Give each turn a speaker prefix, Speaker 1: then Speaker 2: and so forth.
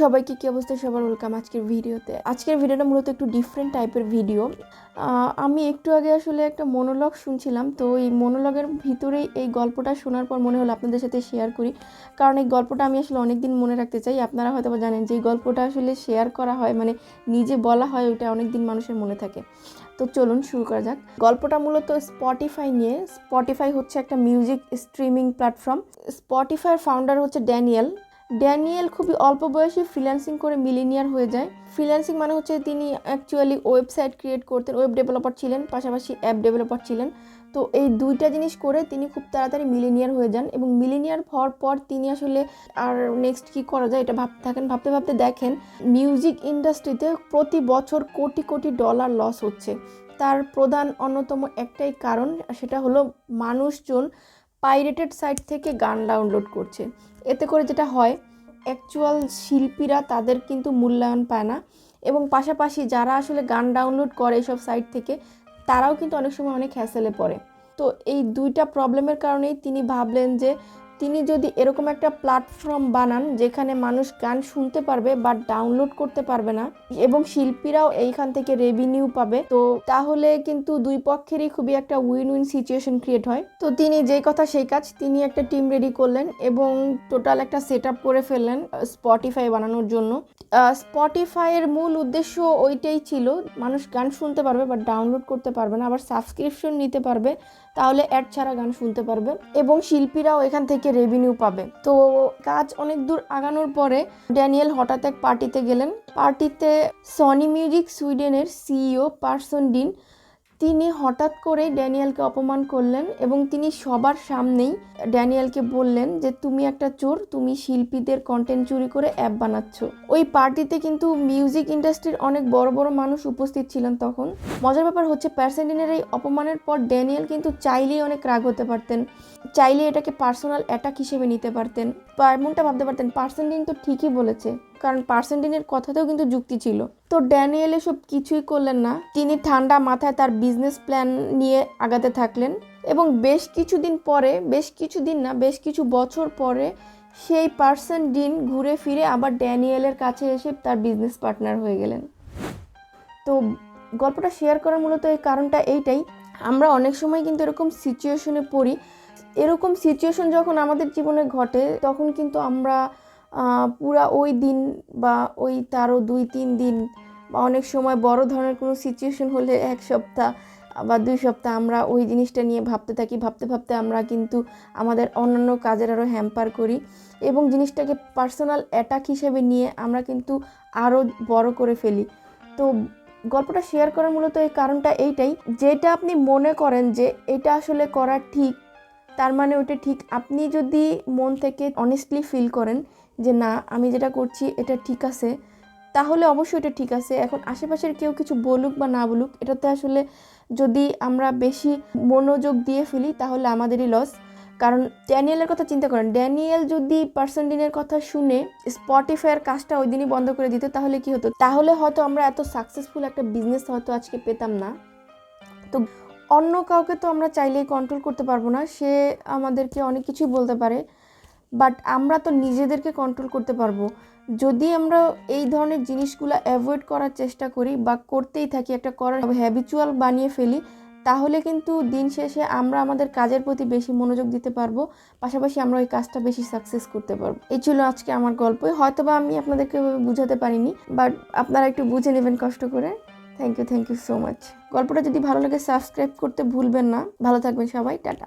Speaker 1: সবাইকে কি অবস্থা? সবার ওয়েলকাম আজকের ভিডিওতে। আজকের ভিডিওটা মূলত একটু ডিফারেন্ট টাইপের ভিডিও আমি একটু আগে আসলে একটা মনোলগ শুনছিলাম, তো এই মনোলগের ভিতরেই এই গল্পটা শোনার পর মনে হলো আপনাদের সাথে শেয়ার করি। কারণ এই গল্পটা আমি আসলে অনেক দিন মনে রাখতে চাই, আপনারা হয়তো জানেন যে এই গল্পটা আসলে শেয়ার করা হয় মানে নিজে বলা হয়, ওইটা অনেক দিন মানুষের মনে থাকে। তো চলুন শুরু করা যাক। গল্পটা মূলত স্পটিফাই নিয়ে। স্পটিফাই হচ্ছে একটা মিউজিক স্ট্রিমিং প্ল্যাটফর্ম স্পটিফাইয়ের ফাউন্ডার হচ্ছে ড্যানিয়েল ড্যানিয়েল খুবই অল্প বয়সে ফ্রিল্যান্সিং করে মিলিনিয়ার হয়ে যায়। ফ্রিল্যান্সিং মানে হচ্ছে তিনি অ্যাকচুয়ালি ওয়েবসাইট ক্রিয়েট করতেন ওয়েব ডেভেলপার ছিলেন, পাশাপাশি অ্যাপ ডেভেলপার ছিলেন। তো এই দুইটা জিনিস করে তিনি খুব তাড়াতাড়ি মিলিনিয়ার হয়ে যান এবং মিলিনিয়ার হওয়ার পর তিনি আসলে আর নেক্সট কি করা যায় এটা ভাবতে থাকেন, ভাবতে ভাবতে দেখেন মিউজিক ইন্ডাস্ট্রিতে প্রতি বছর কোটি কোটি ডলার লস হচ্ছে। তার প্রধান অন্যতম একটাই কারণ, সেটা হলো মানুষজন পাইরেটেড সাইট থেকে গান ডাউনলোড করছে। এতে করে যেটা হয় অ্যাকচুয়াল শিল্পীরা তাদের কিন্তু মূল্যায়ন পায় না এবং পাশাপাশি যারা আসলে গান ডাউনলোড করে এসব সাইট থেকে, তারাও কিন্তু অনেক সময় অনেক হ্যাসেলে পড়ে। তো এই দুইটা প্রবলেমের কারণেই তিনি ভাবলেন যে তিনি যদি এরকম একটা প্ল্যাটফর্ম বানান যেখানে মানুষ গান শুনতে পারবে বা ডাউনলোড করতে পারবে না, এবং শিল্পীরাও এইখান থেকে রেভিনিউ পাবে, তো তাহলে কিন্তু দুই পক্ষেরই খুবই একটা উইন উইন সিচুয়েশন ক্রিয়েট হয়। তো তিনি যেই কথা সেই কাজ, তিনি একটা টিম রেডি করলেন এবং টোটাল একটা সেট আপ করে ফেললেন স্পটিফাই বানানোর জন্য। স্পটিফাইয়ের মূল উদ্দেশ্য ওইটাই ছিল, মানুষ গান শুনতে পারবে বাট ডাউনলোড করতে পারবে না, আবার সাবস্ক্রিপশন নিতে পারবে, তাহলে অ্যাড ছাড়া গান শুনতে পারবে। এবং শিল্পীরাও এখান থেকে রেভিনিউ পাবে। তো কাজ অনেক দূর আগানোর পরে ড্যানিয়েল হঠাৎ এক পার্টিতে গেলেন। পার্টিতে সনি মিউজিক সুইডেনের সিইও পার্সন ডিন তিনি হঠাৎ করে ড্যানিয়েলকে অপমান করলেন এবং তিনি সবার সামনেই ড্যানিয়েলকে বললেন যে, তুমি একটা চোর, তুমি শিল্পীদের কন্টেন্ট চুরি করে অ্যাপ বানাচ্ছ। ওই পার্টিতে কিন্তু মিউজিক ইন্ডাস্ট্রির অনেক বড় বড় মানুষ উপস্থিত ছিলেন তখন। মজার ব্যাপার হচ্ছে প্যারসেন্ডিনের এই অপমানের পর ড্যানিয়েল কিন্তু চাইলেই অনেক রাগ হতে পারতেন। চাইলে এটাকে পার্সোনাল অ্যাটাক হিসেবে নিতে পারতেন। বা এমনটা ভাবতে পারতেন পার্সেন্ডিন তো ঠিকই বলেছে। কারণ পার্সেন্টিনের কথাতেও কিন্তু যুক্তি ছিল। তো ড্যানিয়েল এসব কিছুই করলেন না। তিনি ঠান্ডা মাথায় তার বিজনেস প্ল্যান নিয়ে আগাতে থাকলেন এবং বেশ কিছুদিন পরে, বেশ কিছুদিন না, বেশ কিছু বছর পরে সেই পার্সন ডিন ঘুরে ফিরে আবার ড্যানিয়েলের কাছে এসে তার বিজনেস পার্টনার হয়ে গেলেন। তো গল্পটা শেয়ার করার মূলত এই কারণটা এইটাই, আমরা অনেক সময় কিন্তু এরকম সিচুয়েশনে পড়ি। এরকম সিচুয়েশন যখন আমাদের জীবনে ঘটে, তখন কিন্তু আমরা পুরা ওই দিন বা ওই তারও দুই, তিন দিন বা অনেক সময় বড় ধরনের কোনো সিচুয়েশন হলে এক সপ্তাহ বা দুই সপ্তাহ আমরা ওই জিনিসটা নিয়ে ভাবতে থাকি। ভাবতে ভাবতে আমরা কিন্তু আমাদের অন্যান্য কাজের আরও হ্যাম্পার করি এবং জিনিসটাকে পার্সোনাল অ্যাটাক হিসেবে নিয়ে আমরা কিন্তু আরও বড় করে ফেলি। তো গল্পটা শেয়ার করার মূলত এই কারণটা এইটাই, যেটা আপনি মনে করেন যে এটা আসলে করা ঠিক, তার মানে ওইটা ঠিক, আপনি যদি মন থেকে অনেস্টলি ফিল করেন যে না, আমি যেটা করছি এটা ঠিক আছে। তাহলে অবশ্যই এটা ঠিক আছে। এখন আশেপাশের কেউ কিছু বলুক বা না বলুক, এটাতে আসলে যদি আমরা বেশি মনোযোগ দিয়ে ফেলি, তাহলে আমাদেরই লস কারণ ড্যানিয়েলের কথা চিন্তা করেন, ড্যানিয়েল যদি পার্সেন্টিনের কথা শুনে স্পটিফাইয়ের কাজটা ওই দিনই বন্ধ করে দিত, তাহলে কি হতো? তাহলে হয়তো আমরা এত সাকসেসফুল একটা বিজনেস হয়তো আজকে পেতাম না। তো অন্য কাউকে তো আমরা চাইলেই কন্ট্রোল করতে পারব না, সে আমাদেরকে অনেক কিছুই বলতে পারে। বাট আমরা তো নিজেদেরকে কন্ট্রোল করতে পারব। যদি আমরা এই ধরনের জিনিসগুলো অ্যাভয়েড করার চেষ্টা করি বা করতেই থাকি, একটা করার হ্যাবিচুয়াল বানিয়ে ফেলি, তাহলে কিন্তু দিন শেষে আমরা আমাদের কাজের প্রতি বেশি মনোযোগ দিতে পারব। পাশাপাশি আমরা ওই কাজটা বেশি সাকসেস করতে পারব। এই ছিল আজকে আমার গল্প হয়তো বা আমি আপনাদেরকে বুঝাতে পারিনি বাট আপনারা একটু বুঝে নেবেন কষ্ট করে। Thank you thank you so much গল্পটা যদি ভালো লাগে সাবস্ক্রাইব করতে ভুলবেন না। ভালো থাকবেন সবাই, টাটা।